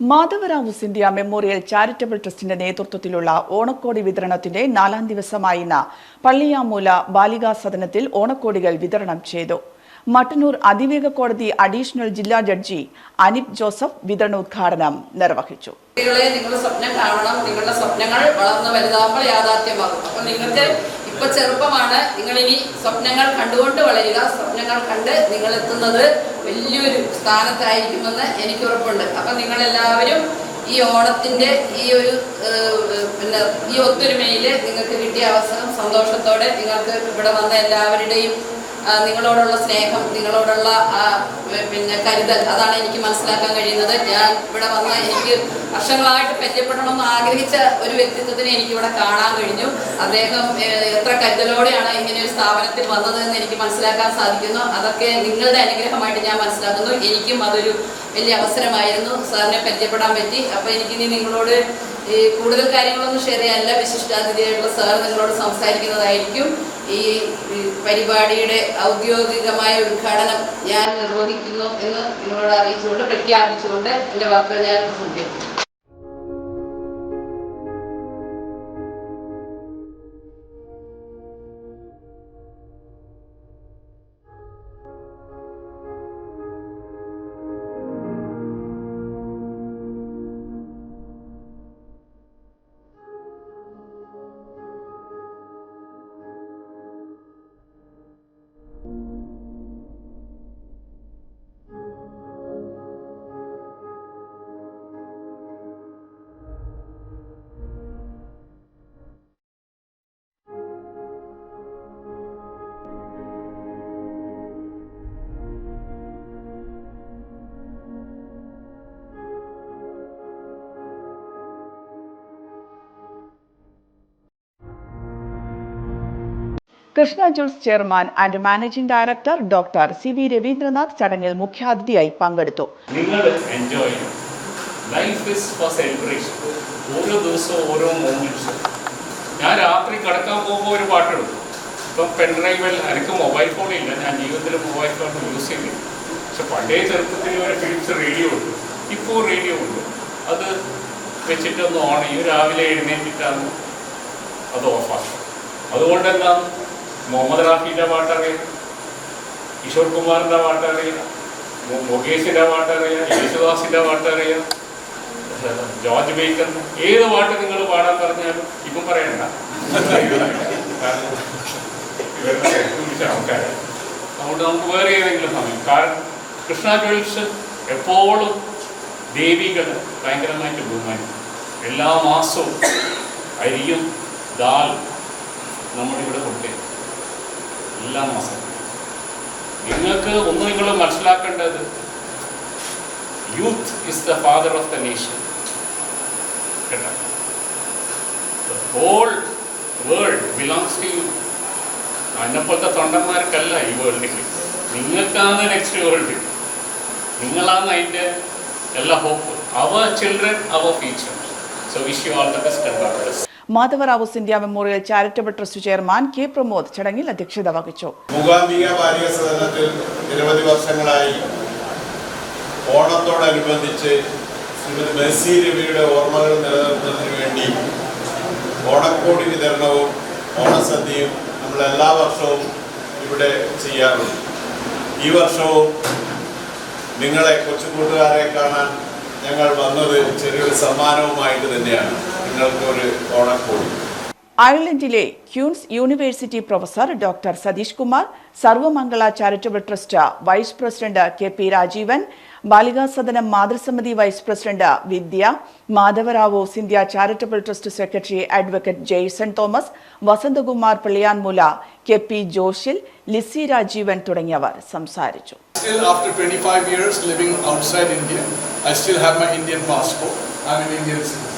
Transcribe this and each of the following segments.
Madhav Rao Scindia memorial charitable ട്രസ്റ്റിന്റെ നേതൃത്വത്തിലുള്ള ഓണക്കോടി വിതരണത്തിന്റെ നാലാം ദിവസമായ ഇന്ന് പള്ളിയാമൂല ബാലികാ സദനത്തിൽ ഓണക്കോടികൾ വിതരണം ചെയ്തു. മട്ടന്നൂർ അതിവേഗ കോടതി അഡീഷണൽ ജില്ലാ ജഡ്ജി അനിപ് ജോസഫ് വിതരണോദ്ഘാടനം നിർവഹിച്ചു. നിങ്ങളുടെ സ്വപ്നം കാണണം നിങ്ങളുടെ സ്വപ്നങ്ങൾ വളർന്നു വലുതാകുമ്പോൾ യാഥാർത്ഥ്യമാകും അപ്പൊ നിങ്ങൾക്ക് ഇപ്പൊ ചെറുപ്പമാണ്. നിങ്ങൾ ഇനി സ്വപ്നങ്ങൾ കണ്ടുകൊണ്ട് വളരുക. സ്വപ്നങ്ങൾ കണ്ട് നിങ്ങൾ എത്തുന്നത് വലിയൊരു സ്ഥാനത്തായിരിക്കുമെന്ന് എനിക്ക് ഉറപ്പുണ്ട് അപ്പൊ നിങ്ങൾ എല്ലാവരും ഈ ഓണത്തിന്റെ ഈ ഒരു പിന്നെ ഈ ഒത്തൊരുമയിൽ നിങ്ങൾക്ക് കിട്ടിയ അവസരം സന്തോഷത്തോടെ നിങ്ങൾക്ക് ഇവിടെ വന്ന എല്ലാവരുടെയും നിങ്ങളോടുള്ള സ്നേഹം നിങ്ങളോടുള്ള പിന്നെ കരുതൽ അതാണ് എനിക്ക് മനസ്സിലാക്കാൻ കഴിയുന്നത്. ഞാൻ ഇവിടെ വന്ന എനിക്ക് വർഷങ്ങളായിട്ട് പരിചയപ്പെടണമെന്ന് ആഗ്രഹിച്ച ഒരു വ്യക്തിത്വത്തിനെ എനിക്കിവിടെ കാണാൻ കഴിഞ്ഞു. അദ്ദേഹം എത്ര കരുതലോടെയാണ് ഇങ്ങനെ ഒരു സ്ഥാപനത്തിൽ വന്നതെന്ന് എനിക്ക് മനസ്സിലാക്കാൻ സാധിക്കുന്നു. അതൊക്കെ നിങ്ങളുടെ അനുഗ്രഹമായിട്ട് ഞാൻ മനസ്സിലാക്കുന്നു. എനിക്കും അതൊരു വലിയ അവസരമായിരുന്നു സാറിനെ പരിചയപ്പെടാൻ പറ്റി. അപ്പോൾ എനിക്കിനി നിങ്ങളോട് ഈ കൂടുതൽ കാര്യങ്ങളൊന്നും ഷെയർ ചെയ്യാനല്ല. വിശിഷ്ടാതിഥിയായിട്ടുള്ള സാർ നിങ്ങളോട് സംസാരിക്കുന്നതായിരിക്കും. ഈ പരിപാടിയുടെ ഔദ്യോഗികമായ ഉദ്ഘാടനം ഞാൻ നിർവഹിക്കുന്നു എന്ന് നിങ്ങളോട് അറിയിച്ചുകൊണ്ട് പ്രഖ്യാപിച്ചുകൊണ്ട് എന്റെ വാക്കുകൾ ഞാൻ ഉപയോഗിക്കും Krishna juice chairman and managing director doctor C V Raveendranath ചടങ്ങിൽ മുഖ്യാതിഥിയായി പങ്കെടുത്തു. നിങ്ങൾ എൻജോയ് ലൈഫ് ഫോർ ഓരോ ഓരോ ഞാൻ രാത്രി കിടക്കാൻ പോകുമ്പോൾ ഒരു പാട്ടിടും ഇപ്പം പെൻഡ്രൈവിൽ എനിക്ക് മൊബൈൽ ഫോൺ ഇല്ല. ഞാൻ ജീവിതത്തിൽ മൊബൈൽ ഫോൺ യൂസ് ചെയ്യുന്നില്ല. പക്ഷെ പണ്ടേ ചെറുപ്പത്തിൽ ഒരു ഫിലിപ്സ് റേഡിയോ ഉണ്ട്. ഇപ്പോൾ റേഡിയോ ഉണ്ട്. അത് വെച്ചിട്ടൊന്ന് ഓൺ ചെയ്യും. രാവിലെ എഴുന്നേറ്റിട്ടാണ് അത് ഓഫാക്കും അതുകൊണ്ട് എന്താ? മുഹമ്മദ് റാഫിന്റെ പാട്ടറിയാം കിഷോർ കുമാറിന്റെ പാട്ടറിയാം മുകേഷിന്റെ പാട്ടറിയാം യേശുദാസിന്റെ പാട്ടറിയാം ജോർജ് ബേക്കർ ഏത് പാട്ട് നിങ്ങൾ പാടാൻ പറഞ്ഞാലും ഇപ്പം പറയണ്ട. ഇവരുടെ ആൾക്കാരാണ് അതുകൊണ്ട് നമുക്ക് വേറെ ഏതെങ്കിലും സമയം. കാരണം കൃഷ്ണ ജ്വൽസ് എപ്പോഴും ദേവികൾ ഭയങ്കരമായിട്ട് ബഹുമാനിക്കും. എല്ലാ മാസവും അരിയും ദാൽ നമ്മളിവിടെ കൊടുത്തേ എല്ലാ മാസവും നിങ്ങൾക്ക് ഒന്ന് നിങ്ങൾ മനസ്സിലാക്കേണ്ടത് youth is the father of the nation whole world belongs to you അതിനെപ്പോലത്തെ തൊണ്ടന്മാർക്കല്ല ഈ വേൾഡിൽ നിങ്ങൾക്കാണ് നെക്സ്റ്റ് വേൾഡ് നിങ്ങളാണ് അതിന്റെ എല്ലാ hope our children our future so wish you all the best Madhavrao Scindia memorial charitable trust chairman K Pramod ചടങ്ങിൽ അധ്യക്ഷത വഹിച്ചു. മൂകാംബിക ബാലിക സദനത്തിൽ നിരവധി വർഷങ്ങളായി ഓണത്തോടനുബന്ധിച്ച് ശ്രീമതി മെസ്സി രവിയുടെ ഓർമ്മകൾ നിലനിർത്തുന്നതിന് വേണ്ടി ഓണക്കോടി വിതരണവും ഓണസദ്യയും നമ്മൾ എല്ലാ വർഷവും ഇവിടെ ചെയ്യാറുണ്ട്. ഈ വർഷവും നിങ്ങളെ കൊച്ചുകൂട്ടുകാരെ കാണാൻ ഞങ്ങൾ വന്നത് ചെറിയൊരു സമ്മാനവുമായിട്ട് തന്നെയാണ്. നിങ്ങൾക്ക് ഒരു ഓണക്കോടി അയർലൻഡിലെ Queen's university professor doctor Satheesh Kumar Sarvamangala charitable trust vice president K P Rajeevan Balika Sadanam മാതൃസമിതി vice president Vidya Madhavrao Scindia charitable trust secretary advocate Jaison Thomas Vasanthakumar Pilliyanmoola K P Joshil Lissy Rajeevan തുടങ്ങിയവർ സംസാരിച്ചു Still, after 25 years living outside India, I still have my Indian passport. I'm an Indian citizen.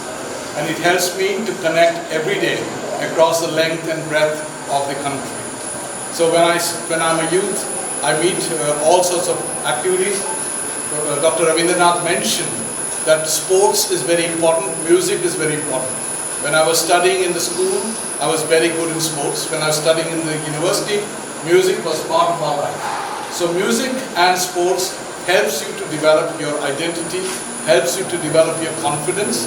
And it helps me to connect every day across the length and breadth of the country. So when, I, when I'm a youth, I meet uh, all sorts of activities. Uh, Dr. Ravindranath mentioned that sports is very important, music is very important. When I was studying in the school, I was very good in sports. When I was studying in the university, music was part of our life. So music and sports helps you to develop your identity, helps you to develop your confidence,